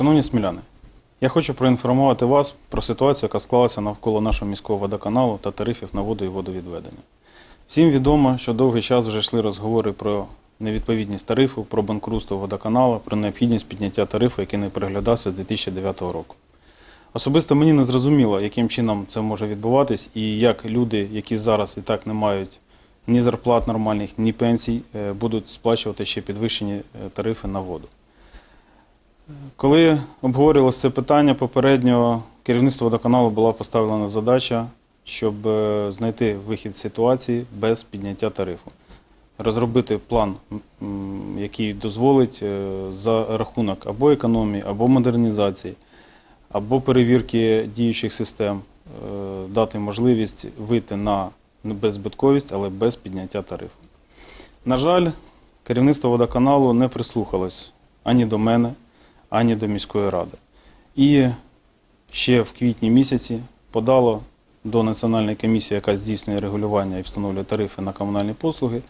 Шановні сміляни, я хочу проінформувати вас про ситуацію, яка склалася навколо нашого міського водоканалу та тарифів на воду і водовідведення. Всім відомо, що довгий час вже йшли розговори про невідповідність тарифу, про банкрутство водоканалу, про необхідність підняття тарифу, який не переглядався з 2009 року. Особисто мені не зрозуміло, яким чином це може відбуватись, і як люди, які зараз і так не мають ні зарплат нормальних, ні пенсій, е, будуть сплачувати ще підвищені е, тарифи на воду. Коли обговорювалося це питання, попередньо керівництво водоканалу була поставлена задача, щоб е, знайти вихід з ситуації без підняття тарифу. Розробити план, який дозволить е, за рахунок або економії, або модернізації, або перевірки діючих систем, е, дати можливість вийти на беззбитковість, але без підняття тарифу. На жаль, керівництво водоканалу не прислухалось ані до мене, ані до міської ради. І ще в квітні місяці подало до Національної комісії, яка здійснює регулювання і встановлює тарифи на комунальні послуги,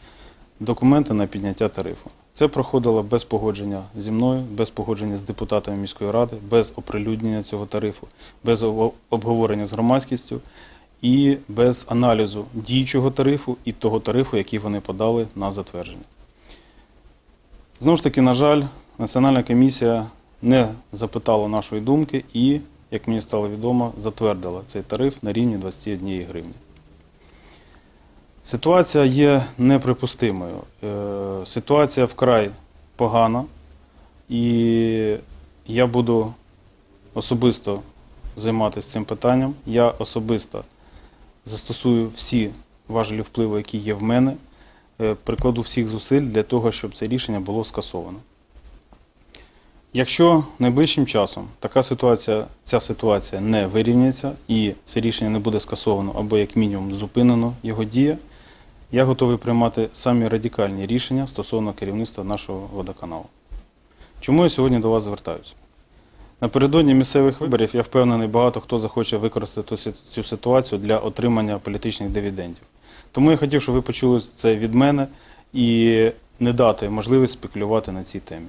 документи на підняття тарифу. Це проходило без погодження зі мною, без погодження з депутатами міської ради, без оприлюднення цього тарифу, без обговорення з громадськістю і без аналізу діючого тарифу і того тарифу, який вони подали на затвердження. Знову ж таки, на жаль, Національна комісія не запитала нашої думки і, як мені стало відомо, затвердила цей тариф на рівні 21 гривні. Ситуація є неприпустимою. Е, Ситуація вкрай погана, і я буду особисто займатися цим питанням. Я особисто застосую всі важелі впливу, які є в мене, е, прикладу всіх зусиль для того, щоб це рішення було скасовано. Якщо найближчим часом така ситуація, ця ситуація не вирівняється і це рішення не буде скасовано або як мінімум зупинено його дія, я готовий приймати самі радикальні рішення стосовно керівництва нашого водоканалу. Чому я сьогодні до вас звертаюся? Напередодні місцевих виборів я впевнений, багато хто захоче використати цю- ситуацію для отримання політичних дивідендів. Тому я хотів, щоб ви почули це від мене і не дати можливість спекулювати на цій темі.